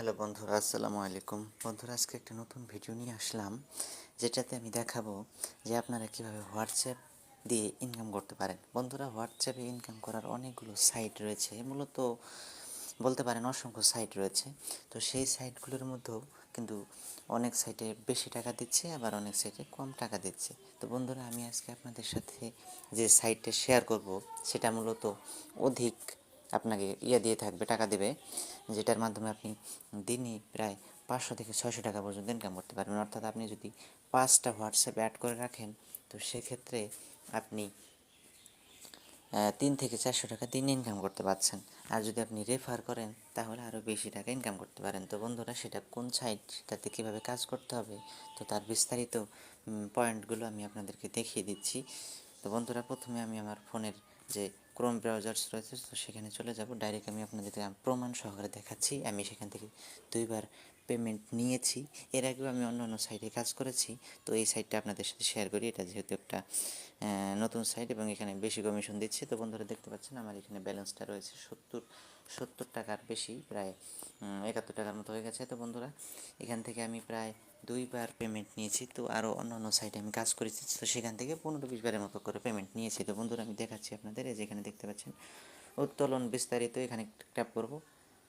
Hello বন্ধুরা, আসসালামু আলাইকুম। বন্ধুরা, আজকে একটা নতুন ভিডিও নিয়ে আসলাম, যেটাতে আমি দেখাবো যে আপনারা কীভাবে হোয়াটসঅ্যাপ দিয়ে ইনকাম করতে পারেন। বন্ধুরা, হোয়াটসঅ্যাপে ইনকাম করার অনেকগুলো সাইট রয়েছে, মূলত বলতে পারেন অসংখ্য সাইট রয়েছে। তো সেই সাইটগুলোর মধ্যেও কিন্তু অনেক সাইটে বেশি টাকা দিচ্ছে, আবার অনেক সাইটে কম টাকা দিচ্ছে। তো বন্ধুরা, আমি আজকে আপনাদের সাথে যে সাইটটা শেয়ার করব, সেটা মূলত অধিক আপনাকে ইয়ে দিয়ে থাকবে, টাকা দেবে, যেটার মাধ্যমে আপনি দিনই প্রায় পাঁচশো থেকে ছয়শো টাকা পর্যন্ত ইনকাম করতে পারবেন। অর্থাৎ আপনি যদি পাঁচটা হোয়াটসঅ্যাপ অ্যাড করে রাখেন, তো সেক্ষেত্রে আপনি তিন থেকে চারশো টাকা দিন ইনকাম করতে পারছেন। আর যদি আপনি রেফার করেন, তাহলে আরও বেশি টাকা ইনকাম করতে পারেন। তো বন্ধুরা, সেটা কোন সাইট সেটাতে কীভাবে কাজ করতে হবে, তো তার বিস্তারিত পয়েন্টগুলো আমি আপনাদেরকে দেখিয়ে দিচ্ছি। তো বন্ধুরা, প্রথমে আমি আমার ফোনের যে ক্রোম ব্রাউজার্স রয়েছে, তো সেখানে চলে যাব। ডাইরেক্ট আমি আপনাদেরকে প্রমাণ সহকারে দেখাচ্ছি। আমি সেখান থেকে দুইবার পেমেন্ট নিয়েছি। এর আগেও আমি অন্য অন্য সাইটে কাজ করেছি। তো এই সাইটটা আপনাদের সাথে শেয়ার করি। এটা যেহেতু একটা নতুন সাইট এবং এখানে বেশি কমিশন দিচ্ছে। তো বন্ধুরা দেখতে পাচ্ছেন, আমার এখানে ব্যালেন্সটা রয়েছে সত্তর সত্তর টাকার বেশি, প্রায় একাত্তর টাকার মতো হয়ে গেছে। তো বন্ধুরা, এখান থেকে আমি প্রায় দুইবার পেমেন্ট নিয়েছি, তো আরও অন্য অন্য সাইটে আমি কাজ করেছি, তো সেখান থেকে পনেরো বিশ বারের মতো করে পেমেন্ট নিয়েছি। তো বন্ধুরা, আমি দেখাচ্ছি আপনাদের যেখানে দেখতে পাচ্ছেন, উত্তোলন বিস্তারিত এখানে ট্যাপ করব।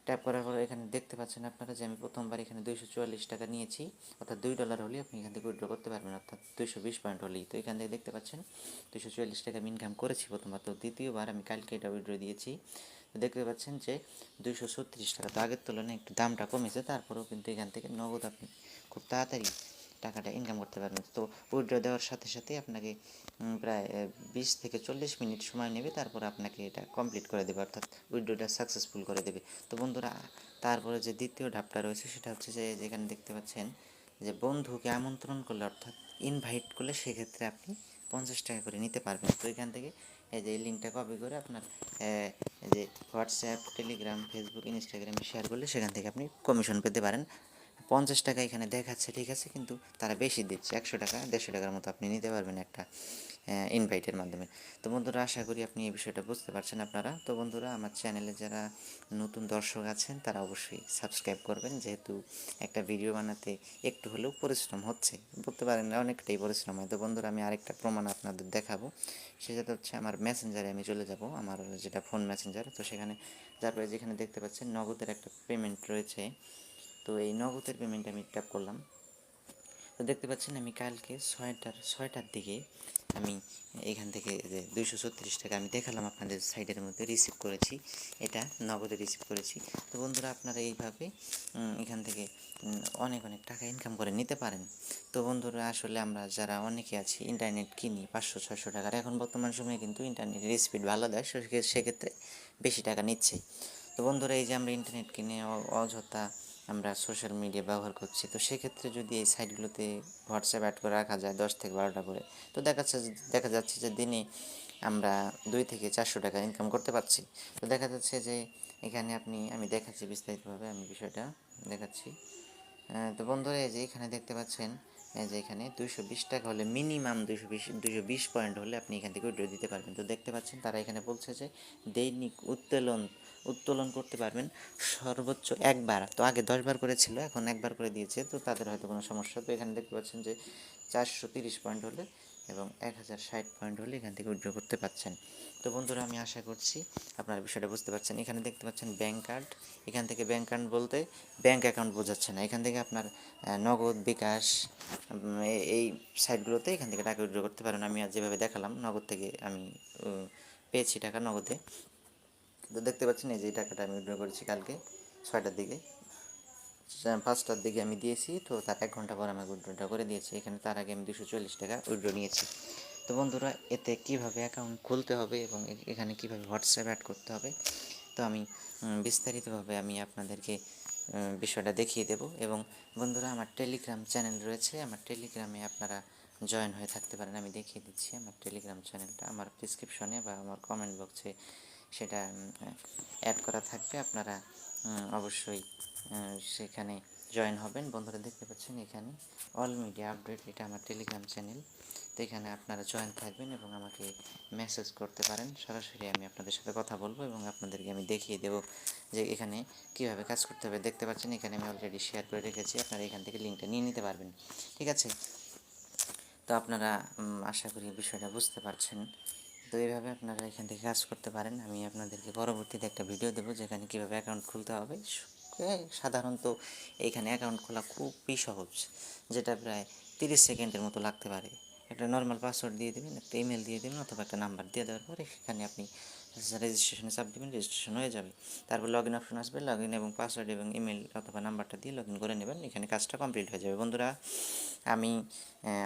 ট্যাপ করার পর এখানে দেখতে পাচ্ছেন আপনারা যে আমি প্রথমবার এখানে দুইশো চুয়াল্লিশ টাকা নিয়েছি। অর্থাৎ দুই ডলার হলে আপনি এখান থেকে উইড্রো করতে পারবেন, অর্থাৎ দুইশো বিশ পয়েন্ট হলেই। তো এখান থেকে দেখতে পাচ্ছেন দুইশো চুয়াল্লিশ টাকা আমি ইনকাম করেছি প্রথমবার তো দ্বিতীয়বার আমি কালকে এটা উইড্রো দিয়েছি। দেখতে পাচ্ছেন যে দুইশো ছত্রিশ টাকা। তো আগের তুলনায় একটু দামটা কমেছে, তারপরেও কিন্তু এখান থেকে নগদ আপনি খুব তাড়াতাড়ি টাকাটা ইনকাম করতে পারবেন। তো উইড্রো দেওয়ার সাথে সাথে আপনাকে প্রায় বিশ থেকে চল্লিশ মিনিট সময় নেবে, তারপর আপনাকে এটা কমপ্লিট করে দেবে, অর্থাৎ উইড্রোটা সাকসেসফুল করে দেবে। তো বন্ধুরা, তারপরে যে দ্বিতীয় ধাপটা রয়েছে, সেটা হচ্ছে যে, যেখানে দেখতে পাচ্ছেন যে, বন্ধুকে আমন্ত্রণ করলে, অর্থাৎ ইনভাইট করলে, সেক্ষেত্রে আপনি পঞ্চাশ টাকা করে নিতে পারবেন। তো এখান থেকে এই যে লিঙ্কটা কপি করে আপনার যে হোয়াটসঅ্যাপ টেলিগ্রাম ফেসবুক ইনস্টাগ্রামে শেয়ার করলে, সেখান থেকে আপনি কমিশন পেতে পারেন। পঞ্চাশ টাকা এখানে দেখাচ্ছে, ঠিক আছে? কিন্তু তারা বেশি দিচ্ছে, একশো টাকা, দেড়শো টাকার মতো আপনি নিতে পারবেন একটা ইনভাইটের মাধ্যমে। তো বন্ধুরা, আশা করি আপনি এই বিষয়টা বুঝতে পারছেন আপনারা। তো বন্ধুরা, আমার চ্যানেলে যারা নতুন দর্শক আছেন, তারা অবশ্যই সাবস্ক্রাইব করবেন। যেহেতু একটা ভিডিও বানাতে একটু হলেও পরিশ্রম হচ্ছে, বলতে পারেন না, অনেকটাই পরিশ্রম হয়। তো বন্ধুরা, আমি আরেকটা প্রমাণ আপনাদের দেখাবো। সেটা হচ্ছে আমার মেসেঞ্জারে আমি চলে যাব, আমার যেটা ফোন মেসেঞ্জার তো সেখানে, তারপরে যেখানে দেখতে পাচ্ছেন, নগদের একটা পেমেন্ট রয়েছে। তো এই নগদের পেমেন্ট আমি ট্যাপ করলাম। তো দেখতে পাচ্ছেন আমি কালকে ছয়টার ছয়টার দিকে আমি এখান থেকে যে দুইশো ছত্রিশ টাকা আমি দেখালাম আপনাদের সাইডের মধ্যে রিসিভ করেছি। এটা নগদে রিসিভ করেছি। তো বন্ধুরা, আপনারা এইভাবে এখান থেকে অনেক অনেক টাকা ইনকাম করে নিতে পারেন। তো বন্ধুরা, আসলে আমরা যারা অনেকে আছি ইন্টারনেট কিনি, পাঁচশো, ছয়শো টাকার, এখন বর্তমান সময়ে কিন্তু ইন্টারনেটের স্পিড ভালো দেয় সেক্ষেত্রে বেশি টাকা নিচ্ছে। তো বন্ধুরা, এই যে আমরা ইন্টারনেট কিনে অযথা আমরা সোশ্যাল মিডিয়া ব্যবহার করছি, তো সেক্ষেত্রে যদি এই সাইটগুলোতে হোয়াটসঅ্যাপ অ্যাড করে রাখা যায় দশ থেকে বারোটা করে, তো দেখা যাচ্ছে দেখা যাচ্ছে যে দিনে আমরা দুই থেকে চারশো টাকা ইনকাম করতে পারছি। তো দেখা যাচ্ছে যে এখানে আপনি, আমি দেখাচ্ছি বিস্তারিতভাবে, আমি বিষয়টা দেখাচ্ছি। তো বন্ধুরা, এই যে এখানে দেখতে পাচ্ছেন, এই যে এখানে দুইশো বিশ টাকা হলে মিনিমাম দুইশো বিশ দুইশো বিশ পয়েন্ট হলে আপনি এখান থেকে উইড্রো দিতে পারবেন। তো দেখতে পাচ্ছেন, তারা এখানে বলছে যে দৈনিক উত্তোলন উত্তোলন করতে পারবেন সর্বোচ্চ একবার। তো আগে দশবার করেছিল এখন একবার করে দিয়েছে, তো তাদের হয়তো কোনো সমস্যা। তো এখানে দেখতে পাচ্ছেন যে চারশো তিরিশ পয়েন্ট হলে এবং এক হাজার ষাট পয়েন্ট হলে এখান থেকে উইড্রো করতে পারছেন। তো বন্ধুরা, আমি আশা করছি আপনারা বিষয়টা বুঝতে পারছেন। এখানে দেখতে পাচ্ছেন ব্যাংক কার্ড এখান থেকে ব্যাংক কার্ড বলতে ব্যাংক অ্যাকাউন্ট বোঝাচ্ছে না। এখান থেকে আপনার নগদ বিকাশ এই সাইটগুলোতে এখান থেকে টাকা উইড্রো করতে পারেন। আমি আজ যেভাবে দেখালাম, নগদ থেকে আমি পেয়েছি টাকা নগদে। দেখতে পাচ্ছেন এই যে টাকাটা আমি উইড্রো করেছি কালকে, ছয়টার দিকে। পাঁচটার দিকে আমি দিয়েছি, তো তার এক ঘণ্টা পর আমাকে উইড্রোটা করে দিয়েছে। এখানে তার আগে আমি দুশো চল্লিশ টাকা উইড্রো নিয়েছি। তো বন্ধুরা, এতে কীভাবে অ্যাকাউন্ট খুলতে হবে এবং এখানে কীভাবে হোয়াটসঅ্যাপ অ্যাড করতে হবে, তো আমি বিস্তারিতভাবে আমি আপনাদেরকে বিষয়টা দেখিয়ে দেব। এবং বন্ধুরা, আমার টেলিগ্রাম চ্যানেল রয়েছে। আমার টেলিগ্রামে আপনারা জয়েন হয়ে থাকতে পারেন। আমি দেখিয়ে দিচ্ছি, আমার টেলিগ্রাম চ্যানেলটা আমার ডিসক্রিপশনে বা আমার কমেন্ট বক্সে সেটা অ্যাড করা থাকবে। আপনারা অবশ্যই সেখানে জয়েন হবেন। বন্ধুরা দেখতে পাচ্ছেন এখানে অল মিডিয়া আপডেট এটা আমার টেলিগ্রাম চ্যানেল তো এখানে আপনারা জয়েন থাকবেন এবং আমাকে মেসেজ করতে পারেন। সরাসরি আমি আপনাদের সাথে কথা বলব এবং আপনাদেরকে আমি দেখিয়ে দেবো যে এখানে কীভাবে কাজ করতে হবে। দেখতে পাচ্ছেন এখানে আমি অলরেডি শেয়ার করে রেখেছি। আপনারা এখান থেকে লিঙ্কটা নিয়ে নিতে পারবেন। ঠিক আছে? তো আপনারা আশা করি বিষয়টা বুঝতে পারছেন। তো এইভাবে আপনারা এখান থেকে কাজ করতে পারেন। আমি আপনাদেরকে পরবর্তীতে একটা ভিডিও দেবো যেখানে কীভাবে অ্যাকাউন্ট খুলতে হবে। সাধারণত এইখানে অ্যাকাউন্ট খোলা খুবই সহজ, যেটা প্রায় তিরিশ সেকেন্ডের মতো লাগতে পারে। একটা নর্মাল পাসওয়ার্ড দিয়ে দেবেন, একটা ইমেল দিয়ে দেবেন অথবা একটা নাম্বার দিয়ে দেওয়ার পরে সেখানে আপনি রেজিস্ট্রেশনে চাপ দেবেন রেজিস্ট্রেশন হয়ে যাবে। তারপর লগ ইন অপশন আসবে লগ ইন এবং পাসওয়ার্ড এবং ইমেল অথবা নাম্বারটা দিয়ে লগ ইন করে নেবেন, এখানে কাজটা কমপ্লিট হয়ে যাবে। বন্ধুরা, আমি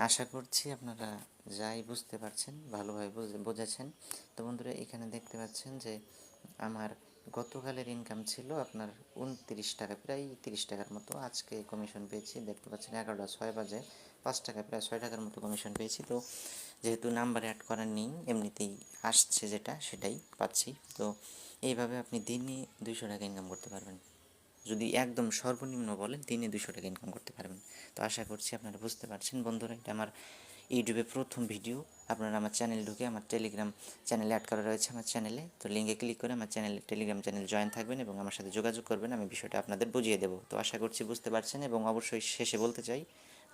আশা করছি আপনারা যাই বুঝতে পারছেন, ভালোভাবে বুঝে- বুঝেছেন। তো বন্ধুরা, এখানে দেখতে পাচ্ছেন যে আমার গতকালের ইনকাম ছিল আপনার উনত্রিশ টাকা, প্রায় তিরিশ টাকার মতো। আজকে কমিশন পেয়েছি, দেখতে পাচ্ছেন এগারোটা ছয় বাজে, পাঁচ টাকা, প্রায় ছয় টাকার মতো কমিশন পেয়েছি। তো যেহেতু নাম্বার অ্যাড করার নেই, এমনিতেই আসছে যেটা, সেটাই পাচ্ছি। তো এইভাবে আপনি দিনে দুইশো টাকা ইনকাম করতে পারবেন। যদি একদম সর্বনিম্ন বলেন, দিনে দুশো টাকা ইনকাম করতে পারবেন। তো আশা করছি আপনারা বুঝতে পারছেন। বন্ধুরা, এটা আমার ইউটিউবে প্রথম ভিডিও। আপনারা আমার চ্যানেল ঢুকে আমার টেলিগ্রাম চ্যানেলে অ্যাড করা রয়েছে আমার চ্যানেলে। তো লিঙ্কে ক্লিক করে আমার চ্যানেলে টেলিগ্রাম চ্যানেল জয়েন থাকবেন এবং আমার সাথে যোগাযোগ করবেন। আমি বিষয়টা আপনাদের বুঝিয়ে দেবো। তো আশা করছি বুঝতে পারছেন এবং অবশ্যই শেষে বলতে চাই,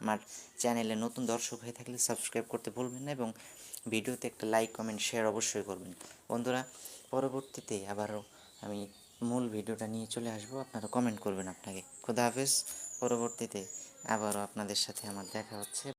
আমার চ্যানেলে নতুন দর্শক হয়ে থাকলে সাবস্ক্রাইব করতে ভুলবেন না এবং ভিডিওতে একটা লাইক কমেন্ট শেয়ার অবশ্যই করবেন। বন্ধুরা, পরবর্তীতে আবারও আমি মূল ভিডিওটা নিয়ে চলে আসব। আপনারা কমেন্ট করবেন আপনাকে। খুদা হাফেজ। পরবর্তীতে আবারও আপনাদের সাথে আমার দেখা হচ্ছে।